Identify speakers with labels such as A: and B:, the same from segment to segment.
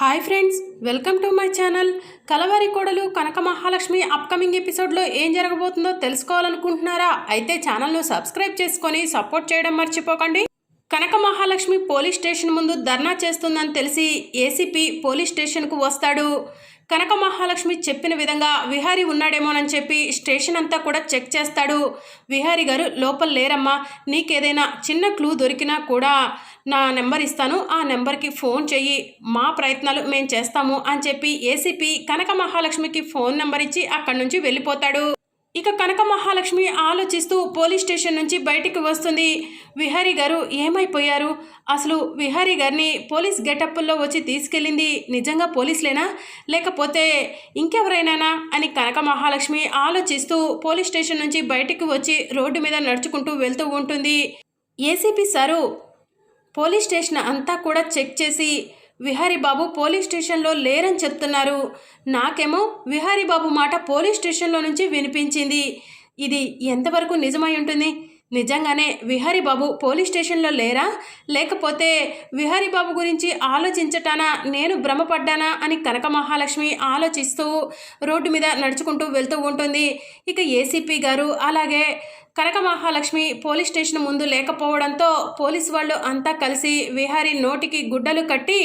A: Hi friends welcome to my channel. Kalavari Kodalu Kanaka Mahalakshmi upcoming ఎపిసోడ్లో ఏం జరగబోతుందో తెలుసుకోవాలనుకుంటున్నారా? అయితే ఛానల్ను సబ్స్క్రైబ్ చేసుకొని సపోర్ట్ చేయడం మర్చిపోకండి. కనక మహాలక్ష్మి పోలీస్ స్టేషన్ ముందు ధర్నా చేస్తుందని తెలిసి ఏసీపీ పోలీస్ స్టేషన్కు వస్తాడు. కనక మహాలక్ష్మి చెప్పిన విధంగా విహారీ ఉన్నాడేమోనని చెప్పి స్టేషన్ అంతా కూడా చెక్ చేస్తాడు. విహారీ గారు లోపల లేరమ్మా నీకేదైనా చిన్న క్లూ దొరికినా కూడా నా నెంబర్ ఇస్తాను ఆ నెంబర్కి ఫోన్ చెయ్యి. మా ప్రయత్నాలు మేము చేస్తాము అని చెప్పి ఏసీపీ కనక మహాలక్ష్మికి ఫోన్ నెంబర్ ఇచ్చి అక్కడి నుంచి వెళ్ళిపోతాడు. ఇక కనక మహాలక్ష్మి ఆలోచిస్తూ పోలీస్ స్టేషన్ నుంచి బయటికి వస్తుంది. విహారీ గారు ఏమైపోయారు? అసలు విహారీ గారిని పోలీస్ గెటప్పుల్లో వచ్చి తీసుకెళ్ళింది నిజంగా పోలీసులేనా? లేకపోతే ఇంకెవరైనానా అని కనక మహాలక్ష్మి ఆలోచిస్తూ పోలీస్ స్టేషన్ నుంచి బయటికి వచ్చి రోడ్డు మీద నడుచుకుంటూ వెళ్తూ ఉంటుంది. ఏసీపీ సారు పోలీస్ స్టేషన్ అంతా కూడా చెక్ చేసి విహారీబాబు పోలీస్ స్టేషన్లో లేరని చెప్తున్నారు. నాకేమో విహారీబాబు మాట పోలీస్ స్టేషన్లో నుంచి వినిపించింది. ఇది ఎంతవరకు నిజమై ఉంటుంది? నిజంగానే విహారీబాబు పోలీస్ స్టేషన్లో లేరా? లేకపోతే విహారీబాబు గురించి ఆలోచించటానా? నేను భ్రమపడ్డానా? అని కనక మహాలక్ష్మి ఆలోచిస్తూ రోడ్డు మీద నడుచుకుంటూ వెళ్తూ ఉంటుంది. ఇక ఏసీపీ గారు అలాగే కనక మహాలక్ష్మి పోలీస్ స్టేషన్ ముందు లేకపోవడంతో పోలీస్ వాళ్ళు అంతా కలిసి విహారీ నోటికి గుడ్డలు కట్టి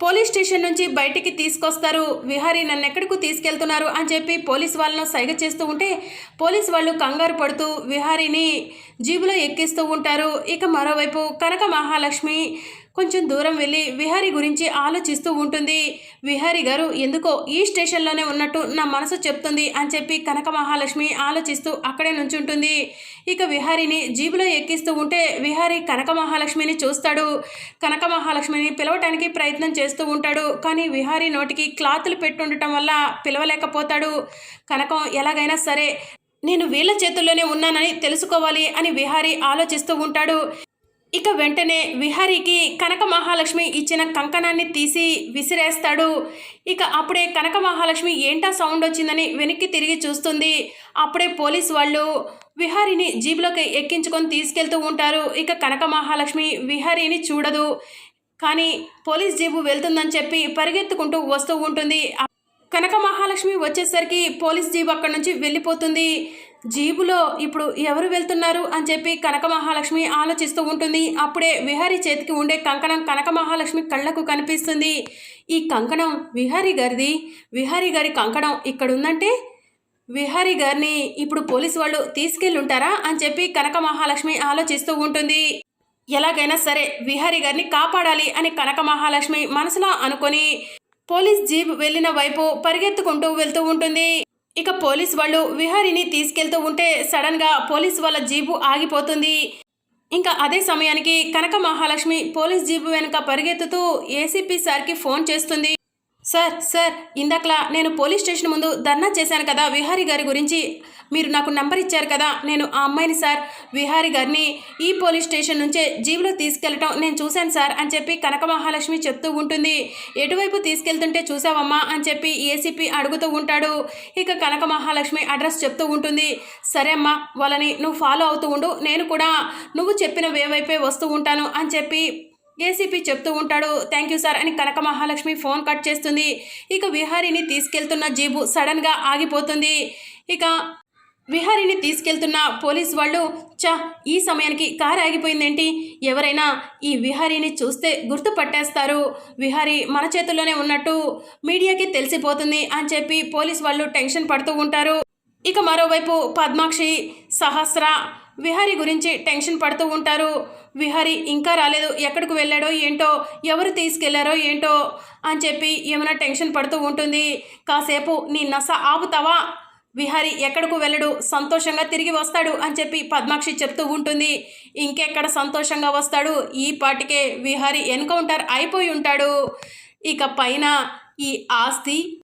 A: పోలీస్ స్టేషన్ నుంచి బయటికి తీసుకొస్తారు. విహారీ నన్ను ఎక్కడికి తీసుకెళ్తున్నారు అని చెప్పి పోలీస్ వాళ్ళను సైగ చేస్తూ ఉంటే పోలీస్ వాళ్ళు కంగారు పడుతూ విహారీని జీబులో ఎక్కిస్తూ ఉంటారు. ఇక మరోవైపు కనక మహాలక్ష్మి కొంచెం దూరం వెళ్ళి విహారీ గురించి ఆలోచిస్తూ ఉంటుంది. విహారీ గారు ఎందుకో ఈ స్టేషన్లోనే ఉన్నట్టు నా మనసు చెప్తుంది అని చెప్పి కనక మహాలక్ష్మి ఆలోచిస్తూ అక్కడే నుంచుంటుంది. ఇక విహారీని జీబులో ఎక్కిస్తూ ఉంటే విహారీ కనక మహాలక్ష్మిని చూస్తాడు. కనక మహాలక్ష్మిని పిలవటానికి ప్రయత్నం చేస్తూ ఉంటాడు. కానీ విహారీ నోటికి క్లాతులు పెట్టుండటం వల్ల పిలవలేకపోతాడు. కనకం ఎలాగైనా సరే నేను వీళ్ళ చేతుల్లోనే ఉన్నానని తెలుసుకోవాలి అని విహారీ ఆలోచిస్తూ ఉంటాడు. ఇక వెంటనే విహారీకి కనక మహాలక్ష్మి ఇచ్చిన కంకణాన్ని తీసి విసిరేస్తాడు. ఇక అప్పుడే కనక మహాలక్ష్మి ఏంటా సౌండ్ వచ్చిందని వెనక్కి తిరిగి చూస్తుంది. అప్పుడే పోలీస్ వాళ్ళు విహారీని జీబులోకి ఎక్కించుకొని తీసుకెళ్తూ ఉంటారు. ఇక కనక మహాలక్ష్మి విహారీని చూడదు. కానీ పోలీస్ జీబు వెళ్తుందని చెప్పి పరిగెత్తుకుంటూ వస్తూ ఉంటుంది. కనక మహాలక్ష్మి వచ్చేసరికి పోలీస్ జీబు అక్కడి నుంచి వెళ్ళిపోతుంది. జీబులో ఇప్పుడు ఎవరు వెళ్తున్నారు అని చెప్పి కనక మహాలక్ష్మి ఆలోచిస్తూ ఉంటుంది. అప్పుడే విహారీ చేతికి ఉండే కంకణం కనక మహాలక్ష్మి కళ్ళకు కనిపిస్తుంది. ఈ కంకణం విహారీ గారిది? విహారీ గారి కంకణం ఇక్కడ ఉందంటే విహారీ గారిని ఇప్పుడు పోలీసు వాళ్ళు తీసుకెళ్ళి ఉంటారా అని చెప్పి కనక మహాలక్ష్మి ఆలోచిస్తూ ఉంటుంది. ఎలాగైనా సరే విహారీ గారిని కాపాడాలి అని కనక మహాలక్ష్మి మనసులో అనుకొని పోలీస్ జీప్ వెళ్ళిన వైపు పరిగెత్తుకుంటూ వెళ్తూ ఉంటుంది. ఇక పోలీస్ వాళ్ళు విహారిని తీసుకెళ్తూ ఉంటే సడన్గా పోలీస్ వాళ్ళ జీపు ఆగిపోతుంది. ఇంకా అదే సమయానికి కనక మహాలక్ష్మి పోలీస్ జీపు వెనుక పరిగెత్తుతూ ఏసీపీ సార్కి ఫోన్ చేస్తుంది. సార్ సార్ ఇందాకలా నేను పోలీస్ స్టేషన్ ముందు ధర్నా చేశాను కదా విహారీ గారి గురించి. మీరు నాకు నంబర్ ఇచ్చారు కదా నేను ఆ అమ్మాయిని సార్ విహారీ గారిని ఈ పోలీస్ స్టేషన్ నుంచే జీవులో తీసుకెళ్ళటం నేను చూశాను సార్ అని చెప్పి కనక మహాలక్ష్మి చెప్తూ ఉంటుంది. ఎటువైపు తీసుకెళ్తుంటే చూసావమ్మా అని చెప్పి ఏసీపీ అడుగుతూ ఉంటాడు. ఇక కనక మహాలక్ష్మి అడ్రస్ చెప్తూ ఉంటుంది. సరే అమ్మా వాళ్ళని నువ్వు ఫాలో అవుతూ ఉండు నేను కూడా నువ్వు చెప్పిన వే వైపే వస్తూ ఉంటాను అని చెప్పి ఏసీపీ చెప్తూ ఉంటాడు థ్యాంక్ యూ సార్ అని కనక మహాలక్ష్మి ఫోన్ కట్ చేస్తుంది. ఇక విహారీని తీసుకెళ్తున్న జీబు సడన్గా ఆగిపోతుంది. ఇక విహారీని తీసుకెళ్తున్న పోలీస్ వాళ్ళు చా ఈ సమయానికి కారు ఆగిపోయిందేంటి? ఎవరైనా ఈ విహారీని చూస్తే గుర్తుపట్టేస్తారు. విహారీ మన చేతుల్లోనే ఉన్నట్టు మీడియాకి తెలిసిపోతుంది అని చెప్పి పోలీస్ వాళ్ళు టెన్షన్ పడుతూ ఉంటారు. ఇక మరోవైపు పద్మాక్షి సహస్ర విహారి గురించి టెన్షన్ పడుతూ ఉంటారు. విహారి ఇంకా రాలేదు. ఎక్కడికి వెళ్ళాడో ఏంటో ఎవరు తీసుకెళ్ళారో ఏంటో అని చెప్పి ఏమైనా టెన్షన్ పడుతూ ఉంటుంది. కాసేపు నీ నస ఆపుతావా? విహారి ఎక్కడకు వెళ్ళడు. సంతోషంగా తిరిగి వస్తాడు అని చెప్పి పద్మాక్షి చెప్తూ ఉంటుంది. ఇంకెక్కడ సంతోషంగా వస్తాడు? ఈ పాటికే విహారి ఎన్కౌంటర్ అయిపోయి ఉంటాడు. ఇక పైన ఈ ఆస్తి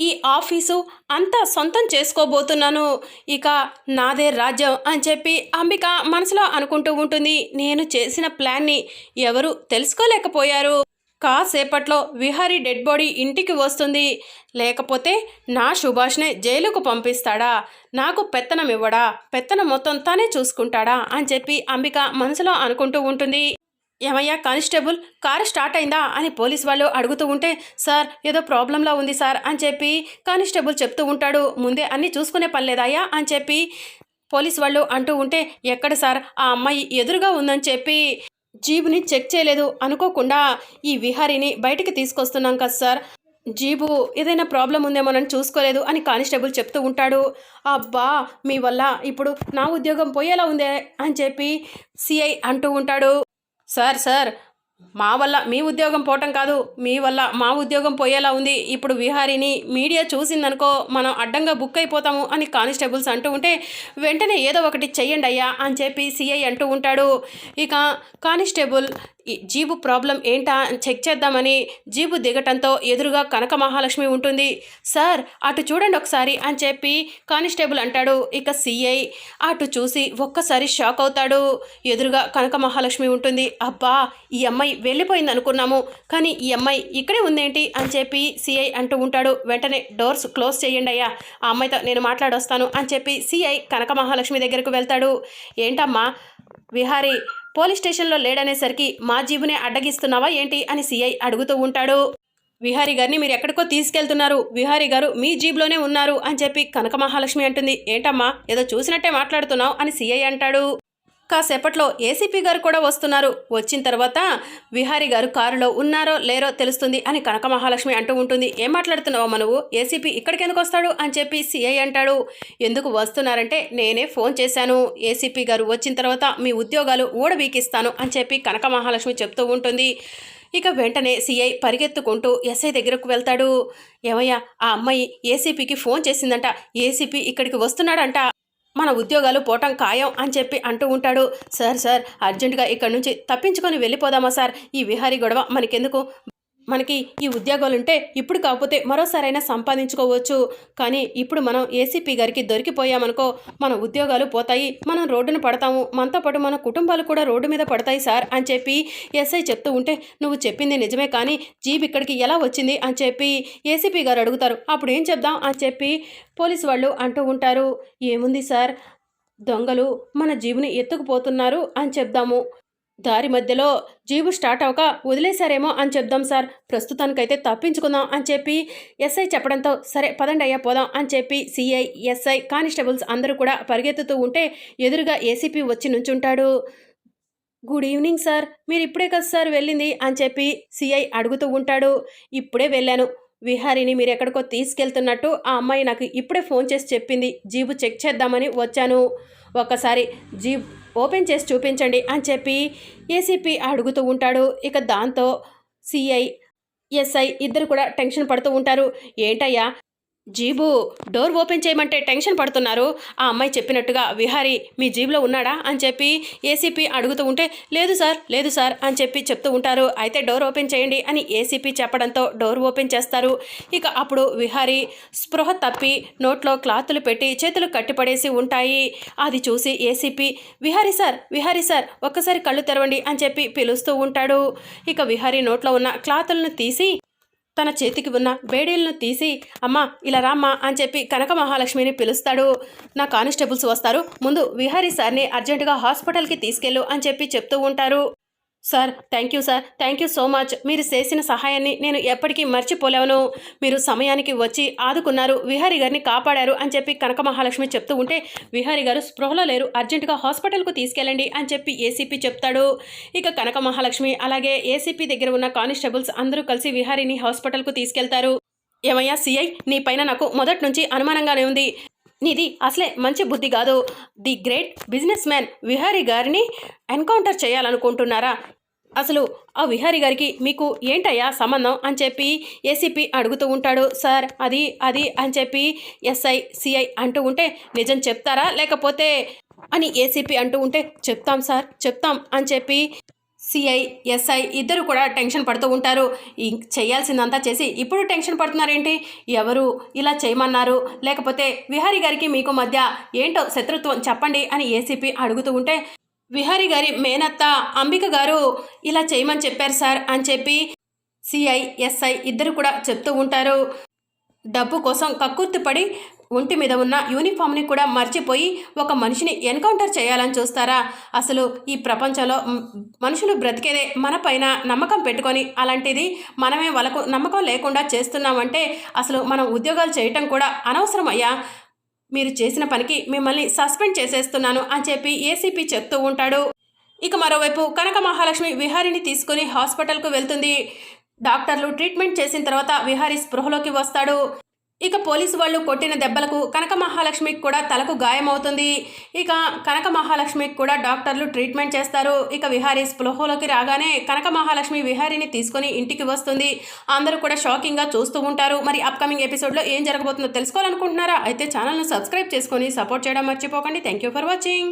A: ఈ ఆఫీసు అంతా సొంతం చేసుకోబోతున్నాను. ఇక నాదే రాజ్యం అని చెప్పి అంబిక మనసులో అనుకుంటూ ఉంటుంది. నేను చేసిన ప్లాన్ని ఎవరు తెలుసుకోలేకపోయారు. కాసేపట్లో విహారీ డెడ్ బాడీ ఇంటికి వస్తుంది. లేకపోతే నా సుభాష్నే జైలుకు పంపిస్తాడా? నాకు పెత్తనం ఇవ్వడా? పెత్తనం మొత్తం తనే చూసుకుంటాడా? అని చెప్పి అంబిక మనసులో అనుకుంటూ ఉంటుంది. ఏమయ్యా కానిస్టేబుల్ కారు స్టార్ట్ అయిందా అని పోలీస్ వాళ్ళు అడుగుతూ ఉంటే సార్ ఏదో ప్రాబ్లంలా ఉంది సార్ అని చెప్పి కానిస్టేబుల్ చెప్తూ ఉంటాడు. ముందే అన్నీ చూసుకునే పని అని చెప్పి పోలీస్ వాళ్ళు అంటూ ఉంటే ఎక్కడ సార్? ఆ అమ్మాయి ఎదురుగా ఉందని చెప్పి జీబుని చెక్ చేయలేదు. అనుకోకుండా ఈ విహారీని బయటికి తీసుకొస్తున్నాం కదా సార్. జీబు ఏదైనా ప్రాబ్లం ఉందేమోనని చూసుకోలేదు అని కానిస్టేబుల్ చెప్తూ ఉంటాడు. అబ్బా మీ వల్ల ఇప్పుడు నా ఉద్యోగం పోయేలా ఉందే అని చెప్పి సిఐ అంటూ ఉంటాడు. సార్ సార్ మా వల్ల మీ ఉద్యోగం పోవటం కాదు. మీ వల్ల మా ఉద్యోగం పోయేలా ఉంది. ఇప్పుడు విహారీని మీడియా చూసిందనుకో మనం అడ్డంగా బుక్ అయిపోతాము అని కానిస్టేబుల్స్ అంటూ ఉంటే వెంటనే ఏదో ఒకటి చెయ్యండి అయ్యా అని చెప్పి సిఐ అంటూ ఉంటాడు. ఇక కానిస్టేబుల్ జీబు ప్రాబ్లం ఏంటా అని చెక్ చేద్దామని జీబు దిగటంతో ఎదురుగా కనక మహాలక్ష్మి ఉంటుంది. సార్ అటు చూడండి ఒకసారి అని చెప్పి కానిస్టేబుల్ అంటాడు. ఇక సిఐ అటు చూసి ఒక్కసారి షాక్ అవుతాడు. ఎదురుగా కనక మహాలక్ష్మి ఉంటుంది. అబ్బా ఈ అమ్మాయి వెళ్ళిపోయింది అనుకున్నాము కానీ ఈ అమ్మాయి ఇక్కడే ఉందేంటి? అని చెప్పి సిఐ అంటూ ఉంటాడు. వెంటనే డోర్స్ క్లోజ్ చేయండి అయ్యా. ఆ అమ్మాయితో నేను మాట్లాడొస్తాను అని చెప్పి సిఐ కనక మహాలక్ష్మి దగ్గరకు వెళ్తాడు. ఏంటమ్మా విహారీ పోలీస్ స్టేషన్లో లేడనేసరికి మా జీబునే అడ్డగిస్తున్నావా ఏంటి అని సిఐ అడుగుతూ ఉంటాడు. విహారీ గారిని మీరు ఎక్కడికో తీసుకెళ్తున్నారు. విహారీ గారు మీ జీబ్లోనే ఉన్నారు అని చెప్పి కనక మహాలక్ష్మి అంటుంది. ఏంటమ్మా ఏదో చూసినట్టే మాట్లాడుతున్నావు అని సీఐ అంటాడు. కాసేపట్లో ఏసీపీ గారు కూడా వస్తున్నారు. వచ్చిన తర్వాత విహారీ గారు కారులో ఉన్నారో లేరో తెలుస్తుంది అని కనక మహాలక్ష్మి అంటూ ఉంటుంది. ఏం మాట్లాడుతున్నావు మనవు ఏసీపీ ఇక్కడికి ఎందుకు వస్తాడు అని చెప్పి సిఐ అంటాడు. ఎందుకు వస్తున్నారంటే నేనే ఫోన్ చేశాను. ఏసీపీ గారు వచ్చిన తర్వాత మీ ఉద్యోగాలు ఊడబీకిస్తాను అని చెప్పి కనక మహాలక్ష్మి చెప్తూ ఉంటుంది. ఇక వెంటనే సిఐ పరిగెత్తుకుంటూ ఎస్ఐ దగ్గరకు వెళ్తాడు. ఏమయ్యా ఆ అమ్మాయి ఏసీపీకి ఫోన్ చేసిందంట. ఏసీపీ ఇక్కడికి వస్తున్నాడంట. మన ఉద్యోగాలు పోవటం ఖాయం అని చెప్పి అంటూ ఉంటాడు. సార్ సార్ అర్జెంటుగా ఇక్కడి నుంచి తప్పించుకొని వెళ్ళిపోదామా సార్? ఈ విహారీ గొడవ మనకెందుకు? మనకి ఈ ఉద్యోగాలు ఉంటే ఇప్పుడు కాకపోతే మరోసారైనా సంపాదించుకోవచ్చు. కానీ ఇప్పుడు మనం ఏసీపీ గారికి దొరికిపోయామనుకో మన ఉద్యోగాలు పోతాయి మనం రోడ్డున పడతాము మనతో పాటు మన కుటుంబాలు కూడా రోడ్డు మీద పడతాయి సార్ అని చెప్పి ఎస్ఐ చెప్తూ ఉంటే నువ్వు చెప్పింది నిజమే కానీ జీప్ ఇక్కడికి ఎలా వచ్చింది అని చెప్పి ఏసీపీ గారు అడుగుతారు. అప్పుడు ఏం చెప్దాం అని చెప్పి పోలీసు వాళ్ళు అంటూ ఉంటారు. ఏముంది సార్? దొంగలు మన జీబుని ఎత్తుకుపోతున్నారు అని చెప్దాము. దారి మధ్యలో జీబు స్టార్ట్ అవ్వక వదిలేశారేమో అని చెప్దాం సార్. ప్రస్తుతానికైతే తప్పించుకుందాం అని చెప్పి ఎస్ఐ చెప్పడంతో సరే పదండి అయ్యా పోదాం అని చెప్పి సిఐ ఎస్ఐ కానిస్టేబుల్స్ అందరూ కూడా పరిగెత్తుతూ ఉంటే ఎదురుగా ఏసీపీ వచ్చి నుంచుంటాడు. Good evening sir. మీరు ఇప్పుడే కదా సార్ వెళ్ళింది? అని చెప్పి సిఐ అడుగుతూ ఉంటాడు. ఇప్పుడే వెళ్ళాను. విహారిని మీరు ఎక్కడికో తీసుకెళ్తున్నట్టు ఆ అమ్మాయి నాకు ఇప్పుడే ఫోన్ చేసి చెప్పింది. జీబు చెక్ చేద్దామని వచ్చాను. ఒక్కసారి జీప్ ఓపెన్ చేసి చూపించండి అని చెప్పి ఏసీపీ అడుగుతూ ఉంటాడు. ఇక దాంతో సిఐ ఎస్ఐ ఇద్దరు కూడా టెన్షన్ పడుతూ ఉంటారు. ఏంటయ్యా జీబు డోర్ ఓపెన్ చేయమంటే టెన్షన్ పడుతున్నారు. ఆ అమ్మాయి చెప్పినట్టుగా విహారీ మీ జీబులో ఉన్నాడా? అని చెప్పి ఏసీపీ అడుగుతూ ఉంటే లేదు సార్ లేదు సార్ అని చెప్పి చెప్తూ ఉంటారు. అయితే డోర్ ఓపెన్ చేయండి అని ఏసీపీ చెప్పడంతో డోర్ ఓపెన్ చేస్తారు. ఇక అప్పుడు విహారీ స్పృహ తప్పి నోట్లో క్లాతులు పెట్టి చేతులు కట్టిపడేసి ఉంటాయి. అది చూసి ACP Vihari sir Vihari sir ఒక్కసారి కళ్ళు తెరవండి అని చెప్పి పిలుస్తూ ఉంటాడు. ఇక విహారీ నోట్లో ఉన్న క్లాతులను తీసి తన చేతికి ఉన్న బేడీలను తీసి అమ్మా ఇలా రామ్మా అని చెప్పి కనక మహాలక్ష్మిని పిలుస్తాడు. నా కానిస్టేబుల్స్ వస్తారు. ముందు విహారీ సార్ని అర్జెంటుగా హాస్పిటల్కి తీసుకెళ్ళు అని చెప్పి చెప్తూ ఉంటారు. Sir thank you sir thank you so much మీరు చేసిన సహాయాన్ని నేను ఎప్పటికీ మర్చిపోలేవను. మీరు సమయానికి వచ్చి ఆదుకున్నారు. విహారీ గారిని కాపాడారు అని చెప్పి కనక మహాలక్ష్మి చెప్తూ ఉంటే విహారీ గారు స్పృహలో లేరు. అర్జెంటుగా హాస్పిటల్కు తీసుకెళ్ళండి అని చెప్పి ఏసీపీ చెప్తాడు. ఇక కనక మహాలక్ష్మి అలాగే ఏసీపీ దగ్గర ఉన్న కానిస్టేబుల్స్ అందరూ కలిసి విహారీని హాస్పిటల్కు తీసుకెళ్తారు. ఏమయ్యా సిఐ నీ పైన నాకు మొదటి నుంచి అనుమానంగానే ఉంది. నీది అసలే మంచి బుద్ధి కాదు. The great businessman Vihari గారిని ఎన్కౌంటర్ చేయాలనుకుంటున్నారా? అసలు ఆ విహారీ గారికి మీకు ఏంటయ్యా సంబంధం అని చెప్పి ఏసీపీ అడుగుతూ ఉంటాడు. సార్ అది అది అని చెప్పి ఎస్ఐ సిఐ అంటూ ఉంటే నిజం చెప్తారా? లేకపోతే అని ఏసీపీ అంటూ ఉంటే చెప్తాం సార్ చెప్తాం అని చెప్పి సిఐ ఎస్ఐ ఇద్దరు కూడా టెన్షన్ పడుతూ ఉంటారు. చేయాల్సిందంతా చేసి ఇప్పుడు టెన్షన్ పడుతున్నారేంటి? ఎవరు ఇలా చేయమన్నారు? లేకపోతే విహారీ గారికి మీకు మధ్య ఏంటో శత్రుత్వం చెప్పండి అని ఏసీపీ అడుగుతూ ఉంటే విహారీ గారి మేనత్త అంబిక గారు ఇలా చేయమని చెప్పారు సార్ అని చెప్పి సిఐ ఎస్ఐ ఇద్దరు కూడా చెప్తూ ఉంటారు. డబ్బు కోసం కక్కుర్తిపడి ఒంటి మీద ఉన్న యూనిఫామ్ని కూడా మర్చిపోయి ఒక మనిషిని ఎన్కౌంటర్ చేయాలని చూస్తారా? అసలు ఈ ప్రపంచంలో మనుషులు బ్రతికేదే మన పైన నమ్మకం పెట్టుకొని అలాంటిది మనమే వాళ్ళకు నమ్మకం లేకుండా చేస్తున్నామంటే అసలు మనం ఉద్యోగాలు చేయటం కూడా అనవసరం అయ్యా మీరు చేసిన పనికి మిమ్మల్ని సస్పెండ్ చేసేస్తున్నాను అని చెప్పి ఏసీపీ చెప్తూ ఉంటాడు. ఇక మరోవైపు కనక మహాలక్ష్మి విహారిని తీసుకుని హాస్పిటల్కు వెళ్తుంది. డాక్టర్లు ట్రీట్మెంట్ చేసిన తర్వాత విహారీ స్పృహలోకి వస్తాడు. ఇక పోలీసు వాళ్ళు కొట్టిన దెబ్బలకు కనక మహాలక్ష్మికి కూడా తలకు గాయమవుతుంది. ఇక కనక మహాలక్ష్మికి కూడా డాక్టర్లు ట్రీట్మెంట్ చేస్తారు. ఇక విహారీ స్పృహలోకి రాగానే కనక మహాలక్ష్మి విహారీని తీసుకొని ఇంటికి వస్తుంది. అందరూ కూడా షాకింగ్గా చూస్తూ ఉంటారు. మరి అప్కమింగ్ ఎపిసోడ్లో ఏం జరగబోతుందో తెలుసుకోవాలనుకుంటున్నారా? అయితే ఛానల్ను సబ్స్క్రైబ్ చేసుకొని సపోర్ట్ చేయడం మర్చిపోకండి. Thank you for watching.